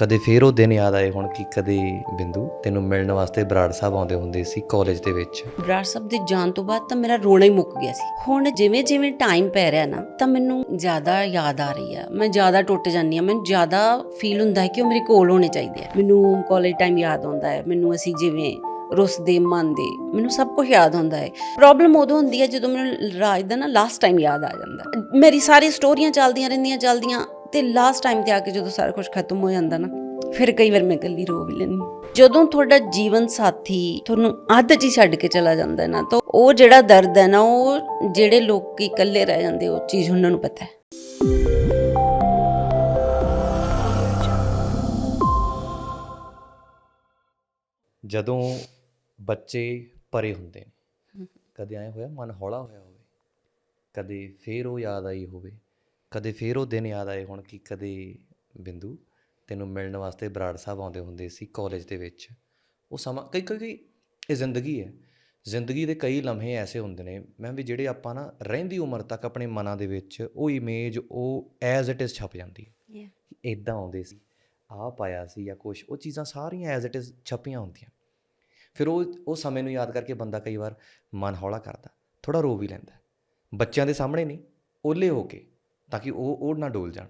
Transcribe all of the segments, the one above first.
ਕਦੇ ਫੇਰ ਉਹ ਦਿਨ ਯਾਦ ਆਏ ਹੁਣ ਕਿ ਕਦੇ ਬਿੰਦੂ, ਤੈਨੂੰ ਮਿਲਣ ਵਾਸਤੇ ਬਰਾੜ ਸਾਹਿਬ ਆਉਂਦੇ ਹੁੰਦੇ ਸੀ ਕਾਲਜ ਦੇ ਵਿੱਚ। ਬਰਾੜ ਸਾਹਿਬ ਦੇ ਜਾਣ ਤੋਂ ਬਾਅਦ ਤਾਂ ਮੇਰਾ ਰੋਣਾ ਹੀ ਮੁੱਕ ਗਿਆ ਸੀ। ਹੁਣ ਜਿਵੇਂ ਜਿਵੇਂ ਟਾਈਮ ਪੈ ਰਿਹਾ ਨਾ, ਤਾਂ ਮੈਨੂੰ ਜ਼ਿਆਦਾ ਯਾਦ ਆ ਰਹੀ ਆ। ਮੈਂ ਜ਼ਿਆਦਾ ਟੁੱਟ ਜਾਂਦੀ ਆ। ਮੈਨੂੰ ਜ਼ਿਆਦਾ ਫੀਲ ਹੁੰਦਾ ਹੈ ਕਿ ਉਹ ਮੇਰੇ ਕੋਲ ਹੋਣੇ ਚਾਹੀਦੇ ਆ। ਮੈਨੂੰ ਕਾਲਜ ਟਾਈਮ ਯਾਦ ਆਉਂਦਾ ਹੈ। ਮੈਨੂੰ ਅਸੀਂ ਜਿਵੇਂ ਰੁੱਸਦੇ, ਮੰਨਦੇ, ਮੈਨੂੰ ਸਭ ਕੁਝ ਯਾਦ ਹੁੰਦਾ ਹੈ। ਪ੍ਰੋਬਲਮ ਉਦੋਂ ਹੁੰਦੀ ਹੈ ਜਦੋਂ ਮੈਨੂੰ ਰਾਜ ਦਾ ਨਾ ਲਾਸਟ ਟਾਈਮ ਯਾਦ ਆ ਜਾਂਦਾ। ਮੇਰੀ ਸਾਰੀ ਸਟੋਰੀਆਂ ਚੱਲਦੀਆਂ ਰਹਿੰਦੀਆਂ, ਚੱਲਦੀਆਂ ਤੇ ਲਾਸਟ ਟਾਈਮ ਤੇ ਆ ਕੇ ਜਦੋਂ ਸਾਰਾ ਕੁਝ ਖਤਮ ਹੋ ਜਾਂਦਾ ਨਾ, ਫਿਰ ਕਈ ਵਾਰ ਮੈਂ ਇਕੱਲੀ ਰੋ ਵੀ ਲੈਂਦੀ ਜਦੋਂ ਤੁਹਾਡਾ ਜੀਵਨ ਸਾਥੀ ਤੁਹਾਨੂੰ ਅੱਧ 'ਚ ਛੱਡ ਕੇ ਚਲਾ ਜਾਂਦਾ ਨਾ, ਤਾਂ ਉਹ ਜਿਹੜਾ ਦਰਦ ਹੈ ਨਾ, ਉਹ ਜਿਹੜੇ ਲੋਕ ਇਕੱਲੇ ਰਹਿ ਜਾਂਦੇ, ਉਹ ਚੀਜ਼ ਉਹਨਾਂ ਨੂੰ ਪਤਾ ਹੈ। ਜਦੋਂ ਬੱਚੇ ਪਰੇ ਹੁੰਦੇ ਨੇ, ਕਦੇ ਐ ਹੋਇਆ, ਮਨ ਹੌਲਾ ਹੋਇਆ ਹੋਵੇ, ਕਦੇ ਫੇਰ ਉਹ ਯਾਦ ਆਈ ਹੋਵੇ ਕਦੇ ਫੇਰ ਉਹ ਦਿਨ ਯਾਦ ਆਏ ਹੁਣ ਕਿ ਕਦੇ ਬਿੰਦੂ ਤੈਨੂੰ ਮਿਲਣ ਵਾਸਤੇ ਬਰਾੜ ਸਾਹਿਬ ਆਉਂਦੇ ਹੁੰਦੇ ਸੀ ਕਾਲਜ ਦੇ ਵਿੱਚ। ਉਹ ਸਮਾਂ ਕਈ ਕਈ ਇਹ ਜ਼ਿੰਦਗੀ ਹੈ। ਜ਼ਿੰਦਗੀ ਦੇ ਕਈ ਲਮਹੇ ਐਸੇ ਹੁੰਦੇ ਨੇ ਮੈਂ ਵੀ ਜਿਹੜੇ ਆਪਾਂ ਨਾ ਰਹਿੰਦੀ ਉਮਰ ਤੱਕ ਆਪਣੇ ਮਨਾਂ ਦੇ ਵਿੱਚ ਉਹ ਇਮੇਜ ਉਹ ਐਜ਼ ਇਟ ਇਜ਼ ਛਪ ਜਾਂਦੀ ਹੈ। ਇਦਾਂ ਆਉਂਦੇ ਸੀ ਆਹ ਪਾਇਆ ਸੀ ਜਾਂ ਕੁਝ ਉਹ ਚੀਜ਼ਾਂ ਸਾਰੀਆਂ ਐਜ਼ ਇਟ ਇਜ਼ ਛਪੀਆਂ ਹੁੰਦੀਆਂ। ਫਿਰ ਉਹ ਉਹ ਸਮੇਂ ਨੂੰ ਯਾਦ ਕਰਕੇ ਬੰਦਾ ਕਈ ਵਾਰ ਮਨ ਹੌਲਾ ਕਰਦਾ ਥੋੜਾ ਰੋ ਵੀ ਲੈਂਦਾ। ਬੱਚਿਆਂ ਦੇ ਸਾਹਮਣੇ ਨਹੀਂ ਓਲੇ ਹੋ ਕੇ। ਤਾਂ ਕਿ ਉਹ ਉਹ ਨਾ ਡੋਲ ਜਾਣ।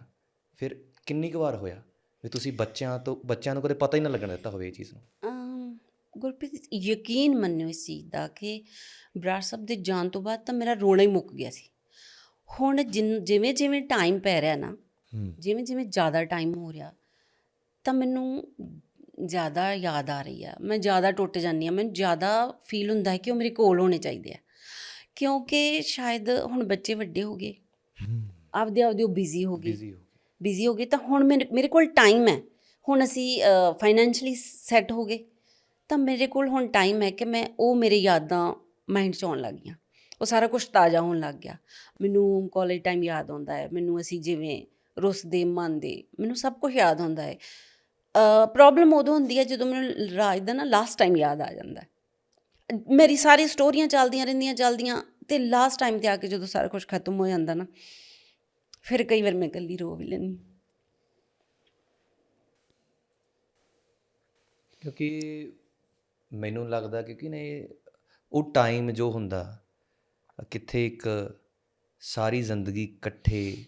ਫਿਰ ਕਿੰਨੀ ਕੁ ਵਾਰ ਹੋਇਆ ਵੀ ਤੁਸੀਂ ਬੱਚਿਆਂ ਤੋਂ ਬੱਚਿਆਂ ਨੂੰ ਕਦੇ ਪਤਾ ਹੀ ਨਾ ਲੱਗਣ ਦਿੱਤਾ ਹੋਵੇ ਇਹ ਚੀਜ਼ ਨੂੰ? ਗੁਰਪ੍ਰੀਤ ਯਕੀਨ ਮੰਨਿਓ ਇਸ ਚੀਜ਼ ਦਾ ਕਿ ਬਰਾੜ ਸਾਹਿਬ ਦੇ ਜਾਣ ਤੋਂ ਬਾਅਦ ਤਾਂ ਮੇਰਾ ਰੋਣਾ ਹੀ ਮੁੱਕ ਗਿਆ ਸੀ। ਹੁਣ ਜਿਵੇਂ ਜਿਵੇਂ ਟਾਈਮ ਪੈ ਰਿਹਾ ਨਾ ਜਿਵੇਂ ਜਿਵੇਂ ਜ਼ਿਆਦਾ ਟਾਈਮ ਹੋ ਰਿਹਾ ਤਾਂ ਮੈਨੂੰ ਜ਼ਿਆਦਾ ਯਾਦ ਆ ਰਹੀ ਆ। ਮੈਂ ਜ਼ਿਆਦਾ ਟੁੱਟ ਜਾਂਦੀ ਆ। ਮੈਨੂੰ ਜ਼ਿਆਦਾ ਫੀਲ ਹੁੰਦਾ ਹੈ ਕਿ ਉਹ ਮੇਰੇ ਕੋਲ ਹੋਣੇ ਚਾਹੀਦੇ ਆ। ਕਿਉਂਕਿ ਸ਼ਾਇਦ ਹੁਣ ਬੱਚੇ ਵੱਡੇ ਹੋ ਗਏ। ਆਪਦੇ ਆਪਦੇ ਉਹ ਬਿਜ਼ੀ ਹੋ ਗਏ ਬਿਜ਼ੀ ਹੋ ਗਏ ਬਿਜ਼ੀ ਹੋ ਗਏ ਤਾਂ ਹੁਣ ਮੇਰੇ ਕੋਲ ਟਾਈਮ ਹੈ। ਹੁਣ ਅਸੀਂ ਫਾਈਨੈਂਸ਼ਲੀ ਸੈੱਟ ਹੋ ਗਏ। ਤਾਂ ਮੇਰੇ ਕੋਲ ਹੁਣ ਟਾਈਮ ਹੈ ਕਿ ਮੈਂ ਉਹ ਮੇਰੇ ਯਾਦਾਂ ਮਾਈਂਡ 'ਚ ਆਉਣ ਲੱਗ ਗਈਆਂ। ਉਹ ਸਾਰਾ ਕੁਝ ਤਾਜ਼ਾ ਹੋਣ ਲੱਗ ਗਿਆ। ਮੈਨੂੰ ਕਾਲਜ ਟਾਈਮ ਯਾਦ ਆਉਂਦਾ ਹੈ। ਮੈਨੂੰ ਅਸੀਂ ਜਿਵੇਂ ਰੁੱਸਦੇ ਮੰਨਦੇ ਮੈਨੂੰ ਸਭ ਕੁਝ ਯਾਦ ਆਉਂਦਾ ਹੈ। ਪ੍ਰੋਬਲਮ ਉਦੋਂ ਹੁੰਦੀ ਹੈ ਜਦੋਂ ਮੈਨੂੰ ਰਾਜ ਦਾ ਨਾ ਲਾਸਟ ਟਾਈਮ ਯਾਦ ਆ ਜਾਂਦਾ ਹੈ। ਮੇਰੀ ਸਾਰੀ ਸਟੋਰੀਆਂ ਚੱਲਦੀਆਂ ਰਹਿੰਦੀਆਂ ਚੱਲਦੀਆਂ ਤੇ ਲਾਸਟ ਟਾਈਮ ਤੇ ਆ ਕੇ ਜਦੋਂ ਸਾਰਾ ਕੁਝ ਖਤਮ ਹੋ ਜਾਂਦਾ ਨਾ ਫਿਰ ਕਈ ਵਾਰ ਮੈਂ ਇਕੱਲੀ ਰੋ ਵੀ ਲੈਂਦੀ ਕਿਉਂਕਿ ਮੈਨੂੰ ਲੱਗਦਾ ਕਿਉਂਕਿ ਨੇ ਉਹ ਟਾਈਮ ਜੋ ਹੁੰਦਾ ਕਿੱਥੇ ਇੱਕ ਸਾਰੀ ਜ਼ਿੰਦਗੀ ਇਕੱਠੇ.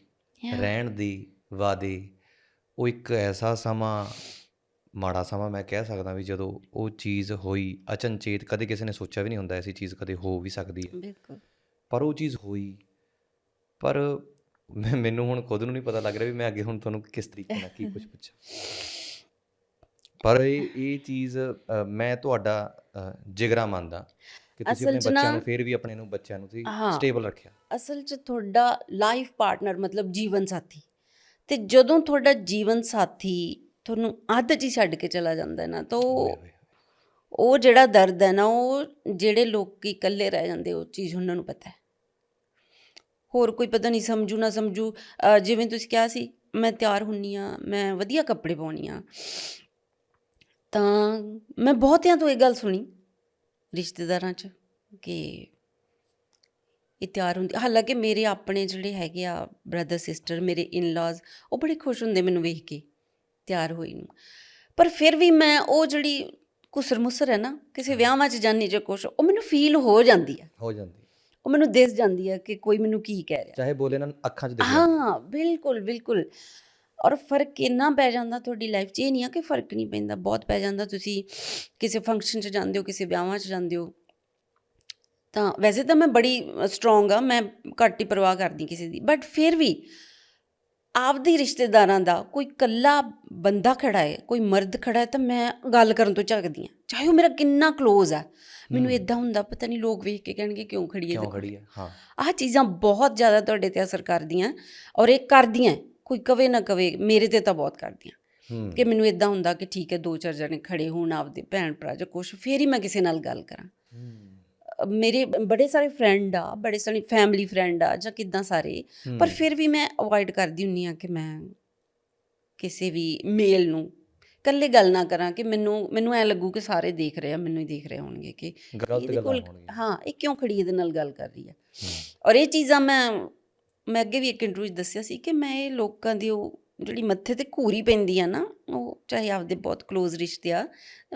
ਰਹਿਣ ਦੀ ਵਾਦੇ ਉਹ ਇੱਕ ਐਸਾ ਸਮਾਂ ਮਾੜਾ ਸਮਾਂ ਮੈਂ ਕਹਿ ਸਕਦਾ ਵੀ ਜਦੋਂ ਉਹ ਚੀਜ਼ ਹੋਈ ਅਚਨਚੇਤ ਕਦੇ ਕਿਸੇ ਨੇ ਸੋਚਿਆ ਵੀ ਨਹੀਂ ਹੁੰਦਾ ਐਸੀ ਚੀਜ਼ ਕਦੇ ਹੋ ਵੀ ਸਕਦੀ ਹੈ। ਬਿਲਕੁਲ। ਪਰ ਉਹ ਚੀਜ਼ ਹੋਈ ਪਰ ਮੈਨੂੰ ਹੁਣ ਖੁਦ ਨੂੰ ਨਹੀਂ ਪਤਾ ਲੱਗ ਰਿਹਾ ਵੀ ਮੈਂ ਅੱਗੇ ਹੁਣ ਤੁਹਾਨੂੰ ਕਿਸ ਤਰੀਕੇ ਨਾਲ ਕੀ ਕੁਝ ਪੁੱਛਾਂ ਪਰ ਇਹ ਇਹ ਚੀਜ਼ ਮੈਂ ਤੁਹਾਡਾ ਜਿਗਰਾ ਮੰਨਦਾ ਕਿ ਤੁਸੀਂ ਆਪਣੇ ਬੱਚਿਆਂ ਨਾ- ਫੇਰ ਵੀ ਆਪਣੇ ਨੂੰ ਬੱਚਿਆਂ ਨੂੰ ਤੁਸੀਂ। ਸਟੇਬਲ ਰੱਖਿਆ ਅਸਲ 'ਚ ਤੁਹਾਡਾ ਲਾਈਫ ਪਾਰਟਨਰ ਮਤਲਬ ਜੀਵਨ ਸਾਥੀ ਤੇ ਜਦੋਂ ਤੁਹਾਡਾ ਜੀਵਨ ਸਾਥੀ ਤੁਹਾਨੂੰ ਅੱਧ 'ਚ ਹੀ ਛੱਡ ਕੇ ਚਲਾ ਜਾਂਦਾ ਹੈ ਨਾ ਤਾਂ। ਉਹ ਜਿਹੜਾ ਦਰਦ ਹੈ ਨਾ ਉਹ ਜਿਹੜੇ ਲੋਕ ਇਕੱਲੇ ਰਹਿ ਜਾਂਦੇ ਉਹ ਚੀਜ਼ ਉਹਨਾਂ ਨੂੰ ਪਤਾ ਹੈ ਹੋਰ ਕੋਈ ਪਤਾ ਨਹੀਂ ਸਮਝੂ ਨਾ ਸਮਝੂ। ਜਿਵੇਂ ਤੁਸੀਂ ਕਿਹਾ ਸੀ, ਮੈਂ ਤਿਆਰ ਹੁੰਨੀ ਆ, ਮੈਂ ਵਧੀਆ ਕੱਪੜੇ ਪਾਉਣੀ ਆ। ਤਾਂ ਮੈਂ ਬਹੁਤਿਆਂ ਤੋਂ ਇਹ ਗੱਲ ਸੁਣੀ ਰਿਸ਼ਤੇਦਾਰਾਂ 'ਚ ਕਿ ਇਹ ਤਿਆਰ ਹੁੰਦੀ ਹਾਲਾਂਕਿ ਮੇਰੇ ਆਪਣੇ ਜਿਹੜੇ ਹੈਗੇ ਆ ਬ੍ਰਦਰ ਸਿਸਟਰ ਮੇਰੇ ਇਨ-ਲॉज ਉਹ ਬੜੇ ਖੁਸ਼ ਹੁੰਦੇ ਮੈਨੂੰ ਵੇਖ ਕੇ ਤਿਆਰ ਹੋਈ ਨੂੰ। ਪਰ ਫਿਰ ਵੀ ਮੈਂ ਉਹ ਜਿਹੜੀ ਕੁਸਰ ਮੁਸਰ ਹੈ ਨਾ, ਕਿਸੇ ਵਿਆਹਾਂ 'ਚ ਜਾਣੀ ਜੇ ਕੁਛ, ਉਹ ਮੈਨੂੰ ਫੀਲ ਹੋ ਜਾਂਦੀ ਹੈ ਹੋ ਜਾਂਦੀ। ਉਹ ਮੈਨੂੰ ਦਿਸ ਜਾਂਦੀ ਹੈ ਕਿ ਕੋਈ ਮੈਨੂੰ ਕੀ ਕਹਿ ਰਿਹਾ। ਚਾਹੇ ਬੋਲੇ ਨਾ ਅੱਖਾਂ 'ਚ ਦਿਖ ਹਾਂ ਬਿਲਕੁਲ ਬਿਲਕੁਲ। ਔਰ ਫ਼ਰਕ ਇੰਨਾ ਪੈ ਜਾਂਦਾ ਤੁਹਾਡੀ ਲਾਈਫ 'ਚ ਇਹ ਨਹੀਂ ਆ ਕਿ ਫ਼ਰਕ ਨਹੀਂ ਪੈਂਦਾ ਬਹੁਤ ਪੈ ਜਾਂਦਾ ਤੁਸੀਂ ਕਿਸੇ ਫੰਕਸ਼ਨ 'ਚ ਜਾਂਦੇ ਹੋ ਕਿਸੇ ਵਿਆਹਾਂ 'ਚ ਜਾਂਦੇ ਹੋ। ਤਾਂ ਵੈਸੇ ਤਾਂ ਮੈਂ ਬੜੀ ਸਟਰੋਂਗ ਆ ਮੈਂ ਘੱਟ ਹੀ ਪਰਵਾਹ ਕਰਦੀ ਕਿਸੇ ਦੀ। ਬਟ ਫਿਰ ਵੀ ਆਪਦੇ ਰਿਸ਼ਤੇਦਾਰਾਂ ਦਾ ਕੋਈ ਕੱਲਾ ਬੰਦਾ ਖੜਾ ਹੈ ਕੋਈ ਮਰਦ ਖੜਾ ਹੈ ਤਾਂ ਮੈਂ ਗੱਲ ਕਰਨ ਤੋਂ ਝੱਕਦੀ ਹਾਂ। ਚਾਹੇ ਉਹ ਮੇਰਾ ਕਿੰਨਾ ক্লোਜ਼ ਹੈ ਮੈਨੂੰ ਇਦਾਂ ਹੁੰਦਾ ਪਤਾ ਨਹੀਂ ਲੋਕ ਵੇਖ ਕੇ ਕਹਿਣਗੇ ਕਿਉਂ ਖੜੀ ਹੈ ਕਿਉਂ? ਖੜੀ ਹੈ? ਹਾਂ। ਆਹ ਚੀਜ਼ਾਂ ਬਹੁਤ ਜ਼ਿਆਦਾ ਤੁਹਾਡੇ ਤੇ ਅਸਰ ਕਰਦੀਆਂ ਔਰ ਇਹ ਕਰਦੀਆਂ ਕੋਈ ਕਵੇ ਨਾ ਕਵੇ ਮੇਰੇ ਤੇ ਤਾਂ ਬਹੁਤ ਕਰਦੀਆਂ। ਕਿ ਮੈਨੂੰ ਇਦਾਂ ਹੁੰਦਾ ਕਿ ਠੀਕ ਹੈ ਦੋ ਚਾਰ ਜਣੇ ਖੜੇ ਹੋਣ ਆਪਦੇ ਭੈਣ ਭਰਾ ਜਾਂ ਕੁਛ ਫੇਰ ਹੀ ਮੈਂ ਕਿਸੇ ਨਾਲ ਗੱਲ ਕਰਾਂ। ਮੇਰੇ ਬੜੇ ਸਾਰੇ ਫਰੈਂਡ ਆ ਬੜੇ ਸਾਰੇ ਫੈਮਿਲੀ ਫਰੈਂਡ ਆ ਜਾਂ ਕਿੱਦਾਂ ਸਾਰੇ ਪਰ ਫਿਰ ਵੀ ਮੈਂ ਅਵੋਇਡ ਕਰਦੀ ਹੁੰਨੀ ਆ ਕਿ ਮੈਂ ਕਿਸੇ ਵੀ ਮੇਲ ਨੂੰ ਇਕੱਲੇ ਗੱਲ ਨਾ ਕਰਾਂ ਕਿ ਮੈਨੂੰ ਮੈਨੂੰ ਐ ਲੱਗੂ ਕਿ ਸਾਰੇ ਦੇਖ ਰਹੇ ਆ ਮੈਨੂੰ ਹੀ ਦੇਖ ਰਹੇ ਹੋਣਗੇ ਕਿ ਗਲਤ ਇਹਦੇ ਗੱਲਾਂ ਕੋਲ ਹਾਂ ਇਹ ਕਿਉਂ ਖੜੀ ਇਹਦੇ ਨਾਲ ਗੱਲ ਕਰ ਰਹੀ ਹੈ। ਔਰ ਇਹ ਚੀਜ਼ਾਂ ਮੈਂ ਮੈਂ ਅੱਗੇ ਵੀ ਇੱਕ ਇੰਟਰਵਿਊ 'ਚ ਦੱਸਿਆ ਸੀ ਕਿ ਮੈਂ ਇਹ ਲੋਕਾਂ ਦੀ ਉਹ ਜਿਹੜੀ ਮੱਥੇ ਤੇ ਘੂਰੀ ਪੈਂਦੀ ਆ ਨਾ ਉਹ ਚਾਹੇ ਆਪਦੇ ਬਹੁਤ ক্লোਜ਼ ਰਿਸ਼ਤੇ ਆ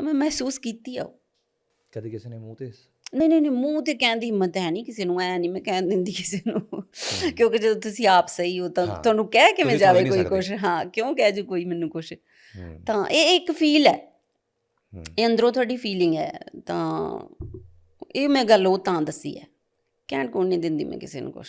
ਮੈਂ ਮਹਿਸੂਸ ਕੀਤੀ ਆ। ਕਦੇ ਕਿਸੇ ਨੇ ਮੂੰਹ ਤੇ ਨਹੀਂ ਨਹੀਂ ਨਹੀਂ ਮੂੰਹ ਤੇ ਕਹਿਣ ਦੀ ਹਿੰਮਤ ਹੈ ਨਹੀਂ ਕਿਸੇ ਨੂੰ ਐ ਨਹੀਂ ਮੈਂ ਕਹਿਣ ਦਿੰਦੀ ਕਿਸੇ ਨੂੰ। ਕਿਉਂਕਿ ਜਦੋਂ ਤੁਸੀਂ ਆਪ ਸਹੀ ਹੋ ਤਾਂ। ਤੁਹਾਨੂੰ ਕਹਿ ਕਿਵੇਂ ਜਾਵੇ ਕੋਈ। ਕੁਝ ਹਾਂ ਕਿਉਂ ਕਹਿ ਜੂ ਕੋਈ ਮੈਨੂੰ ਕੁਝ ਹੂੰ। ਤਾਂ ਇਹ ਇੱਕ ਫੀਲ ਹੈ। ਹੂੰ। ਇਹ ਅੰਦਰੋਂ ਤੁਹਾਡੀ ਫੀਲਿੰਗ ਹੈ ਤਾਂ ਇਹ ਮੈਂ ਗੱਲ ਉਹ ਤਾਂ ਦੱਸੀ ਹੈ। ਕਹਿਣ ਕੋਣ ਨਹੀਂ ਦਿੰਦੀ ਮੈਂ ਕਿਸੇ ਨੂੰ ਕੁਝ